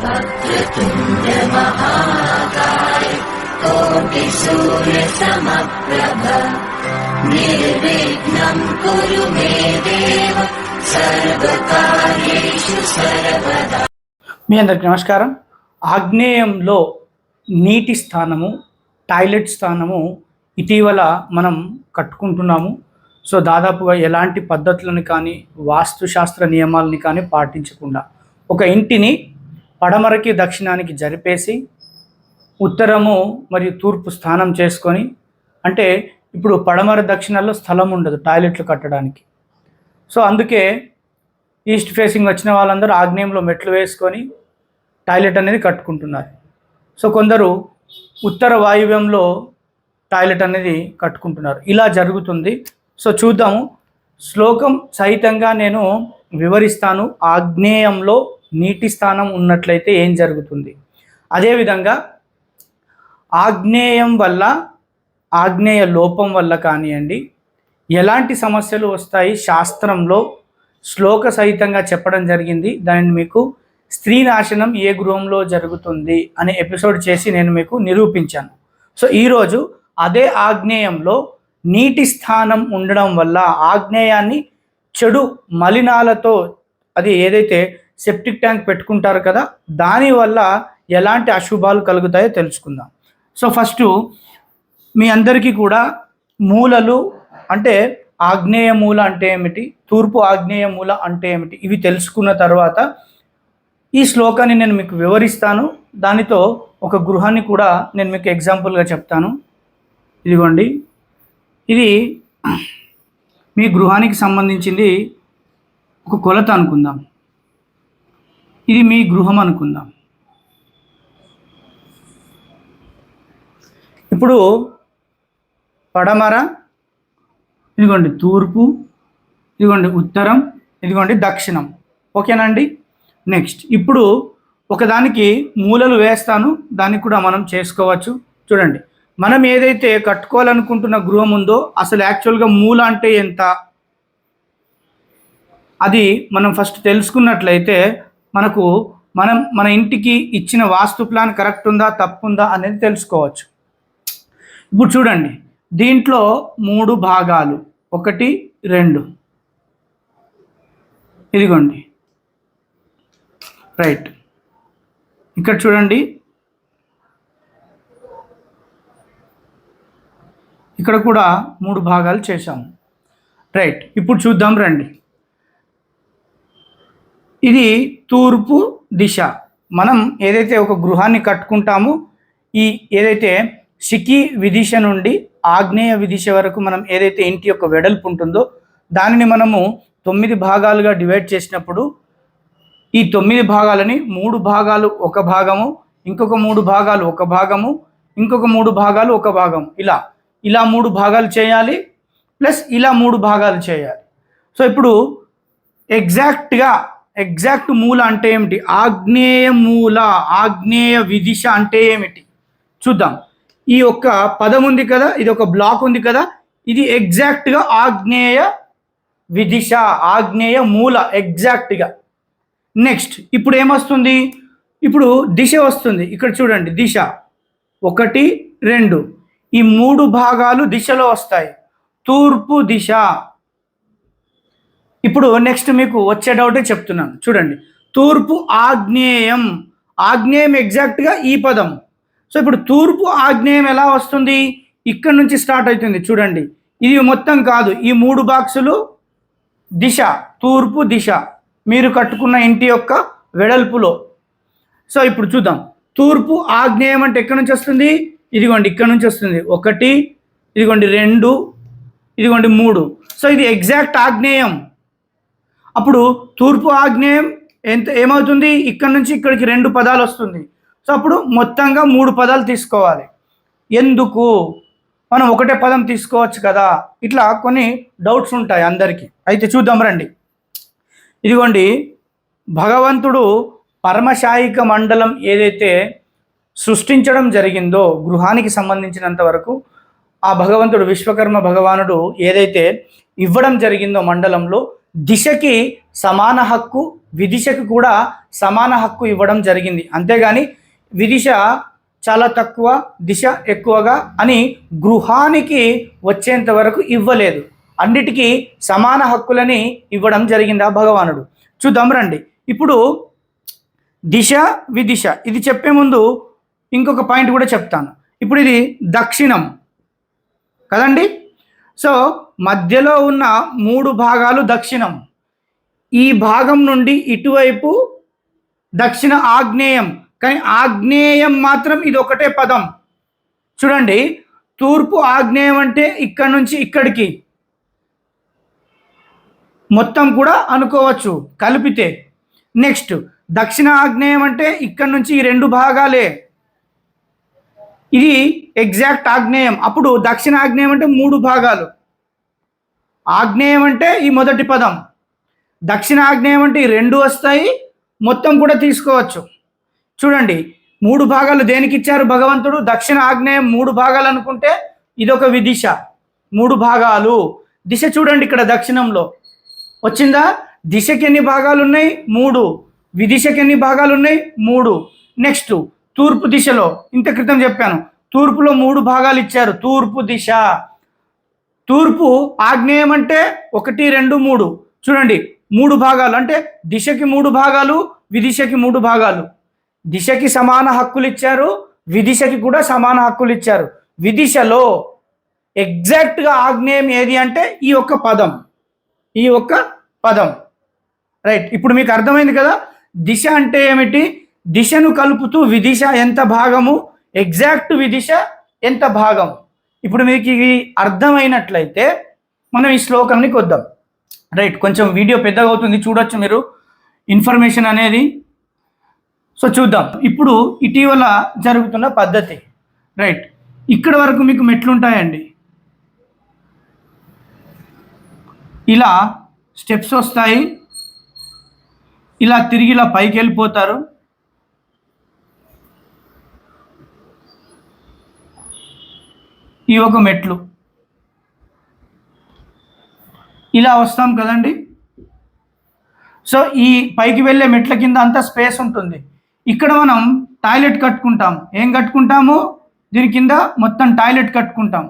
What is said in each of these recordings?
वक्रतुण्ड महाकाय कोटिसूर्यसमप्रभ निर्विघ्नम् कुरु मे देव सर्वकार्येषु सर्वदा మీ అందరికి నమస్కారం ఆగ్నేయంలో నీటి స్థానము టాయిలెట్ స్థానము ఇటీవల మనం కట్టుకుంటున్నాము సో దాదాపుగా ఎలాంటి పద్ధతులను కానీ వాస్తుశాస్త్ర నియమాలని కానీ పాటించకుండా ఒక ఇంటిని పడమరకి దక్షిణానికి జరిపేసి ఉత్తరము మరియు తూర్పు స్థానం చేసుకొని అంటే ఇప్పుడు పడమర దక్షిణాల్లో స్థలం ఉండదు టాయిలెట్లు కట్టడానికి. సో అందుకే ఈస్ట్ ఫేసింగ్ వచ్చిన వాళ్ళందరూ ఆగ్నేయంలో మెట్లు వేసుకొని టాయిలెట్ అనేది కట్టుకుంటున్నారు. సో కొందరు ఉత్తర వాయువ్యంలో టాయిలెట్ అనేది కట్టుకుంటున్నారు. ఇలా జరుగుతుంది. సో చూద్దాము. శ్లోకం సహితంగా నేను వివరిస్తాను. ఆగ్నేయంలో నీటి స్థానం ఉన్నట్లయితే ఏం జరుగుతుంది? అదేవిధంగా ఆగ్నేయం వల్ల ఆగ్నేయ లోపం వల్ల కానివ్వండి ఎలాంటి సమస్యలు వస్తాయి? శాస్త్రంలో శ్లోక సహితంగా చెప్పడం జరిగింది. దానిని మీకు స్త్రీ నాశనం ఏ గృహంలో జరుగుతుంది? అనే ఎపిసోడ్ చేసి నేను మీకు నిరూపించాను. సో ఈరోజు అదే ఆగ్నేయంలో నీటి స్థానం ఉండడం వల్ల ఆగ్నేయాన్ని చెడు మలినాలతో అది ఏదైతే సెప్టిక్ ట్యాంక్ పెట్టుకుంటారు కదా దానివల్ల ఎలాంటి అశుభాలు కలుగుతాయో తెలుసుకుందాం. సో ఫస్ట్ మీ అందరికీ కూడా మూలలు అంటే ఆగ్నేయ మూల అంటే ఏమిటి తూర్పు ఆగ్నేయ మూల అంటే ఏమిటి ఇవి తెలుసుకున్న తర్వాత ఈ శ్లోకాన్ని నేను మీకు వివరిస్తాను. దానితో ఒక గృహాన్ని కూడా నేను మీకు ఎగ్జాంపుల్గా చెప్తాను. ఇదిగోండి. ఇది మీ గృహానికి సంబంధించింది ఒక కొలత అనుకుందాం. ఇది మీ గృహం అనుకుందాం. ఇప్పుడు పడమర ఇదిగోండి తూర్పు ఇదిగోండి ఉత్తరం ఇదిగోండి దక్షిణం. ఓకేనండి? నెక్స్ట్ ఇప్పుడు ఒకదానికి మూలలు వేస్తాను దానికి కూడా మనం చేసుకోవచ్చు. చూడండి. మనం ఏదైతే కట్టుకోవాలనుకుంటున్న గృహం ఉందో అసలు యాక్చువల్గా మూల అంటే ఎంత? అది మనం ఫస్ట్ తెలుసుకున్నట్లయితే మనకు మనం మన ఇంటికి ఇచ్చిన వాస్తు ప్లాన్ కరెక్ట్ ఉందా తప్పు ఉందా అనేది తెలుసుకోవచ్చు. ఇప్పుడు చూడండి దీంట్లో మూడు భాగాలు ఒకటి రెండు. ఇదిగోండి. రైట్. ఇక్కడ చూడండి. ఇక్కడ కూడా మూడు భాగాలు చేశాము. రైట్. ఇప్పుడు చూద్దాం రండి. ఇది తూర్పు దిశ. మనం ఏదైతే ఒక గృహాన్ని కట్టుకుంటామో ఈ ఏదైతే సికి విదిశ నుండి ఆగ్నేయ విదిశ వరకు మనం ఏదైతే ఇంటి యొక్క వెడల్పు ఉంటుందో దానిని మనము తొమ్మిది భాగాలుగా డివైడ్ చేసినప్పుడు ఈ తొమ్మిది భాగాలని మూడు భాగాలు ఒక భాగము ఇంకొక మూడు భాగాలు ఒక భాగము ఇంకొక మూడు భాగాలు ఒక భాగం ఇలా ఇలా మూడు భాగాలు చేయాలి ప్లస్ ఇలా మూడు భాగాలు చేయాలి. సో ఇప్పుడు ఎగ్జాక్ట్గా ఎగ్జాక్ట్ మూల అంటే ఏమిటి? ఆగ్నేయ మూల ఆగ్నేయ విదిశ అంటే ఏమిటి? చూద్దాం. ఈ యొక్క పదం ఉంది కదా ఇది ఒక బ్లాక్ ఉంది కదా ఇది ఎగ్జాక్ట్గా ఆగ్నేయ విదిశ ఆగ్నేయ మూల ఎగ్జాక్ట్గా నెక్స్ట్ ఇప్పుడు ఏమొస్తుంది ఇప్పుడు దిశ వస్తుంది. ఇక్కడ చూడండి దిశ. ఒకటి రెండు. ఈ మూడు భాగాలు దిశలో వస్తాయి. తూర్పు దిశ. ఇప్పుడు నెక్స్ట్ మీకు వచ్చే డౌటే చెప్తున్నాను. చూడండి. తూర్పు ఆగ్నేయం. ఆగ్నేయం ఎగ్జాక్ట్గా ఈ పదం. సో ఇప్పుడు తూర్పు ఆగ్నేయం ఎలా వస్తుంది? ఇక్కడ నుంచి స్టార్ట్ అవుతుంది. చూడండి. ఇది మొత్తం కాదు. ఈ మూడు బాక్సులు దిశ తూర్పు దిశ. మీరు కట్టుకున్న ఇంటి యొక్క వెడల్పులో. సో ఇప్పుడు చూద్దాం. తూర్పు ఆగ్నేయం అంటే ఎక్కడి నుంచి వస్తుంది? ఇదిగోండి ఇక్కడ నుంచి వస్తుంది. ఒకటి ఇదిగోండి రెండు ఇదిగోండి మూడు. సో ఇది ఎగ్జాక్ట్ ఆగ్నేయం. అప్పుడు తూర్పు ఆగ్నేయం ఎంత ఏమవుతుంది? ఇక్కడ నుంచి ఇక్కడికి రెండు పదాలు వస్తుంది. సో అప్పుడు మొత్తంగా మూడు పదాలు తీసుకోవాలి. ఎందుకు? మనం ఒకటే పదం తీసుకోవచ్చు కదా? ఇట్లా కొన్ని డౌట్స్ ఉంటాయి అందరికీ. అయితే చూద్దాం రండి. ఇదిగోండి. భగవంతుడు పరమశాయిక మండలం ఏదైతే సృష్టించడం జరిగిందో గృహానికి సంబంధించినంత వరకు ఆ భగవంతుడు విశ్వకర్మ భగవానుడు ఏదైతే ఇవ్వడం జరిగిందో మండలంలో దిశకి సమాన హక్కు విదిశకు కూడా సమాన హక్కు ఇవ్వడం జరిగింది. అంతేగాని విదిశ చాలా తక్కువ దిశ ఎక్కువగా అని గృహానికి వచ్చేంత వరకు ఇవ్వలేదు. అన్నిటికీ సమాన హక్కులని ఇవ్వడం జరిగింది ఆ భగవానుడు? చూద్దాం రండి. ఇప్పుడు దిశ విదిశ ఇది చెప్పే ముందు ఇంకొక పాయింట్ కూడా చెప్తాను. ఇప్పుడు ఇది దక్షిణం. కదండి? సో మధ్యలో ఉన్న మూడు భాగాలు దక్షిణం. ఈ భాగం నుండి ఇటువైపు దక్షిణ ఆగ్నేయం. కానీ ఆగ్నేయం మాత్రం ఇది ఒకటే పదం. చూడండి తూర్పు ఆగ్నేయం అంటే ఇక్కడ నుంచి ఇక్కడికి. మొత్తం కూడా అనుకోవచ్చు కలిపితే. నెక్స్ట్ దక్షిణ ఆగ్నేయం అంటే ఇక్కడ నుంచి ఈ రెండు భాగాలే. ఇది ఎగ్జాక్ట్ ఆగ్నేయం. అప్పుడు దక్షిణ ఆగ్నేయం అంటే మూడు భాగాలు. ఆగ్నేయం అంటే ఈ మొదటి పదం. దక్షిణ ఆగ్నేయం అంటే ఈ రెండు వస్తాయి. మొత్తం కూడా తీసుకోవచ్చు. చూడండి మూడు భాగాలు దేనికి ఇచ్చారు భగవంతుడు? దక్షిణ ఆగ్నేయం మూడు భాగాలు అనుకుంటే ఇదొక విదిశ. మూడు భాగాలు. దిశ చూడండి ఇక్కడ దక్షిణంలో. వచ్చిందా? దిశకి ఎన్ని భాగాలు ఉన్నాయి మూడు. విదిశకి ఎన్ని భాగాలు ఉన్నాయి మూడు. నెక్స్ట్ తూర్పు దిశలో. ఇంత క్రితం చెప్పాను. తూర్పులో మూడు భాగాలు ఇచ్చారు. తూర్పు దిశ. తూర్పు ఆగ్నేయం అంటే ఒకటి రెండు మూడు. చూడండి మూడు భాగాలు. అంటే దిశకి మూడు భాగాలు విదిశకి మూడు భాగాలు. దిశకి సమాన హక్కులు ఇచ్చారు విదిశకి కూడా సమాన హక్కులు ఇచ్చారు. విదిశలో ఎగ్జాక్ట్గా ఆగ్నేయం ఏది అంటే ఈ ఒక్క పదం. ఈ ఒక్క పదం. రైట్ ఇప్పుడు మీకు అర్థమైంది కదా? దిశ అంటే ఏమిటి? దిశను కలుపుతూ విదిశ ఎంత భాగము? ఎగ్జాక్ట్ విదిశ ఎంత భాగం? ఇప్పుడు మీకు ఇది అర్థమైనట్లయితే మనం ఈ శ్లోకానికి వద్దాం. రైట్ కొంచెం వీడియో పెద్దగా అవుతుంది చూడొచ్చు మీరు. ఇన్ఫర్మేషన్ అనేది. సో చూద్దాం. ఇప్పుడు ఇటీవల జరుగుతున్న పద్ధతి. రైట్ ఇక్కడ వరకు మీకు మెట్లుంటాయండి. ఇలా స్టెప్స్ వస్తాయి. ఇలా తిరిగి ఇలా పైకి వెళ్ళిపోతారు. ఈ ఒక మెట్లు. ఇలా వస్తాం కదండి? సో ఈ పైకి వెళ్ళే మెట్ల కింద అంతా స్పేస్ ఉంటుంది. ఇక్కడ మనం టాయిలెట్ కట్టుకుంటాం. ఏం కట్టుకుంటాము? దీని కింద మొత్తం టాయిలెట్ కట్టుకుంటాం.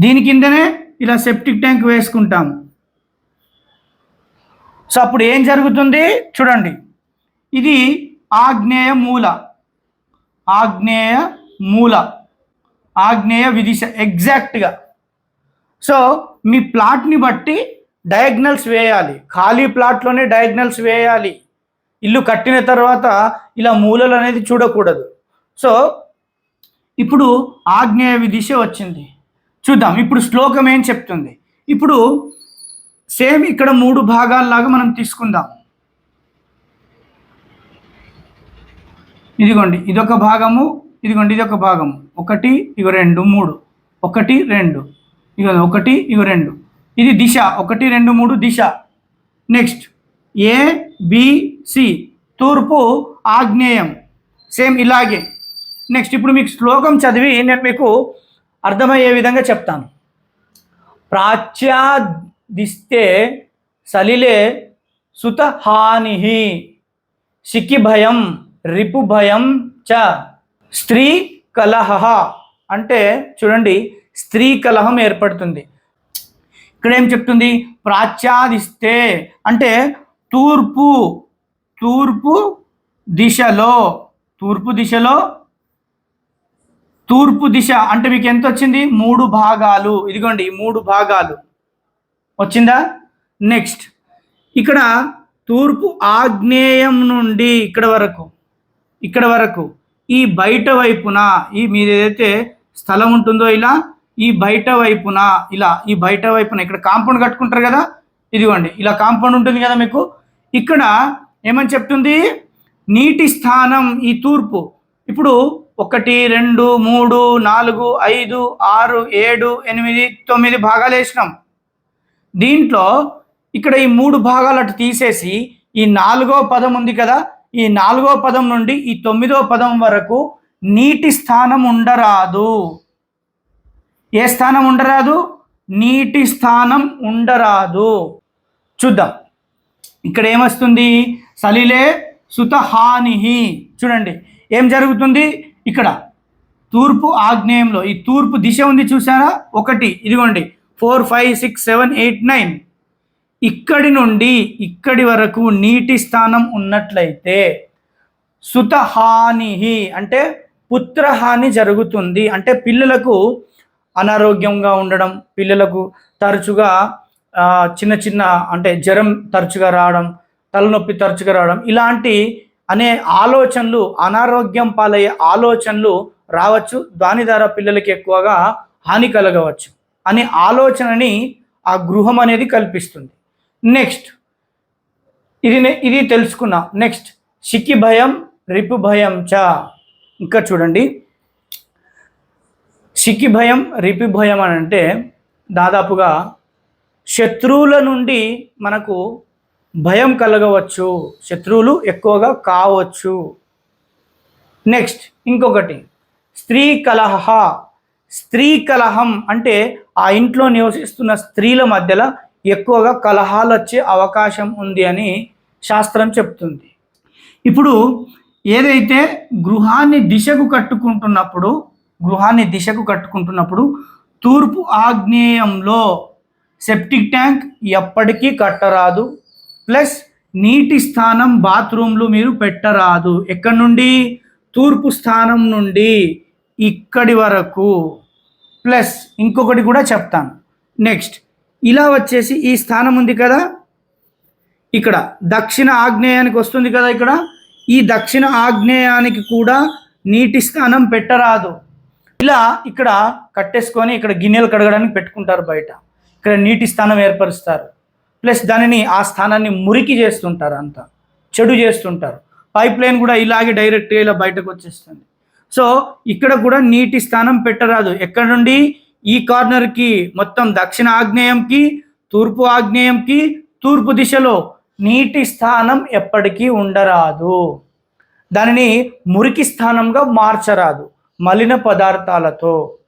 దీని కిందనే ఇలా సెప్టిక్ ట్యాంక్ వేసుకుంటాం. సో అప్పుడు ఏం జరుగుతుంది? చూడండి. ఇది ఆగ్నేయ మూల. ఆగ్నేయ మూల. ఆగ్నేయ విదిశ ఎగ్జాక్ట్గా సో మీ ప్లాట్ని బట్టి డయాగ్నల్స్ వేయాలి. ఖాళీ ప్లాట్లోనే డయాగ్నల్స్ వేయాలి. ఇల్లు కట్టిన తర్వాత ఇలా మూలలు అనేది చూడకూడదు. సో ఇప్పుడు ఆగ్నేయ విదిశ వచ్చింది. చూద్దాం. ఇప్పుడు శ్లోకం ఏం చెప్తుంది? ఇప్పుడు సేమ్ ఇక్కడ మూడు భాగాల్లాగా మనం తీసుకుందాం. ఇదిగోండి. ఇదొక భాగము ఇదిగోండి ఇది ఒక భాగం. ఒకటి ఇగో రెండు మూడు. ఒకటి రెండు. ఇగో ఒకటి ఇగో రెండు. ఇది దిశ. ఒకటి రెండు మూడు దిశ. నెక్స్ట్ ఏ తూర్పు ఆగ్నేయం. సేమ్ ఇలాగే. నెక్స్ట్ ఇప్పుడు మీకు శ్లోకం చదివి నేను మీకు అర్థమయ్యే విధంగా చెప్తాను. ప్రాచ్యాదిస్తే సలిలే సుతహాని సిక్కి భయం రిపు భయం చ. స్త్రీ కలహ అంటే చూడండి స్త్రీ కలహం ఏర్పడుతుంది. ఇక్కడ ఏం చెప్తుంది? ప్రాచ్యాదిస్తే అంటే తూర్పు తూర్పు దిశలో తూర్పు దిశలో తూర్పు దిశ అంటే మీకు ఎంత వచ్చింది? మూడు భాగాలు. ఇదిగోండి మూడు భాగాలు. వచ్చిందా? నెక్స్ట్. ఇక్కడ తూర్పు ఆగ్నేయం నుండి ఇక్కడ వరకు ఇక్కడ వరకు. ఈ బయట వైపున ఈ మీరు ఏదైతే స్థలం ఉంటుందో ఇలా ఈ బయట వైపున ఇలా ఈ బయట వైపున ఇక్కడ కాంపౌండ్ కట్టుకుంటారు కదా? ఇదిగోండి ఇలా కాంపౌండ్ ఉంటుంది కదా మీకు? ఇక్కడ ఏమని చెప్తుంది? నీటి స్థానం ఈ తూర్పు. ఇప్పుడు ఒకటి రెండు మూడు నాలుగు ఐదు ఆరు ఏడు ఎనిమిది తొమ్మిది భాగాలు వేసినాం. దీంట్లో ఇక్కడ ఈ మూడు భాగాలు అటు తీసేసి ఈ నాలుగో పదం ఉంది కదా? ఈ నాలుగో పదం నుండి ఈ తొమ్మిదో పదం వరకు నీటి స్థానం ఉండరాదు. ఏ స్థానం ఉండరాదు? నీటి స్థానం ఉండరాదు. చూద్దాం. ఇక్కడ ఏమొస్తుంది? సలిలే సుతహానిహి చూడండి ఏం జరుగుతుంది? ఇక్కడ తూర్పు ఆగ్నేయంలో ఈ తూర్పు దిశ ఉంది చూసారా? ఒకటి ఇదిగోండి four five six seven eight nine. ఇక్కడి నుండి ఇక్కడి వరకు నీటి స్థానం ఉన్నట్లయితే సుతహాని అంటే పుత్రహాని జరుగుతుంది. అంటే పిల్లలకు అనారోగ్యంగా ఉండడం పిల్లలకు తరచుగా చిన్న చిన్న అంటే జ్వరం తరచుగా రావడం తలనొప్పి తరచుగా రావడం ఇలాంటి అనే ఆలోచనలు అనారోగ్యం పాలయ్యే ఆలోచనలు రావచ్చు. దాని ద్వారా పిల్లలకి ఎక్కువగా హాని కలగవచ్చు అనే ఆలోచనని ఆ గృహం అనేది కల్పిస్తుంది. నెక్స్ట్. ఇది ఇది తెలుసుకున్నాం. నెక్స్ట్. సిక్కి భయం రిపు భయం చ. ఇంకా చూడండి. సిక్కి భయం రిపు భయం అని అంటే దాదాపుగా శత్రువుల నుండి మనకు భయం కలగవచ్చు. శత్రువులు ఎక్కువగా కావచ్చు. నెక్స్ట్. ఇంకొకటి. స్త్రీ కలహ. స్త్రీ కలహం అంటే ఆ ఇంట్లో నివసిస్తున్న స్త్రీల మధ్యలో ఎక్కువగా కలహాలు వచ్చే అవకాశం ఉంది అని శాస్త్రం చెప్తుంది. ఇప్పుడు ఏదైతే గృహాన్ని దిశకు కట్టుకుంటున్నప్పుడు గృహాన్ని దిశకు కట్టుకుంటున్నప్పుడు తూర్పు ఆగ్నేయంలో సెప్టిక్ ట్యాంక్ ఎప్పటికీ కట్టరాదు. ప్లస్ నీటి స్థానం బాత్రూమ్లు మీరు పెట్టరాదు. ఎక్కడి నుండి? తూర్పు స్థానం నుండి ఇక్కడి వరకు. ప్లస్ ఇంకొకటి కూడా చెప్తాను. నెక్స్ట్ ఇలా వచ్చేసి ఈ స్థానం ఉంది కదా. ఇక్కడ దక్షిణ ఆగ్నేయానికి వస్తుంది కదా ఇక్కడ. ఈ దక్షిణ ఆగ్నేయానికి కూడా నీటి స్థానం పెట్టరాదు. ఇలా ఇక్కడ కట్టేసుకొని ఇక్కడ గిన్నెలు కడగడానికి పెట్టుకుంటారు బయట. ఇక్కడ నీటి స్థానం ఏర్పరుస్తారు. ప్లస్ దానిని ఆ స్థానాన్ని మురికి చేస్తుంటారు అంతా. చెడు చేస్తుంటారు. పైప్ లైన్ కూడా ఇలాగే డైరెక్ట్గా ఇలా బయటకు వచ్చేస్తుంది. సో ఇక్కడ కూడా నీటి స్థానం పెట్టరాదు. ఎక్కడ నుండి? ఈ కార్నర్కి మొత్తం దక్షిణ ఆగ్నేయంకి తూర్పు ఆగ్నేయంకి తూర్పు దిశలో నీటి స్థానం ఎప్పటికీ ఉండరాదు. దానిని మురికి స్థానంగా మార్చరాదు మలిన పదార్థాలతో.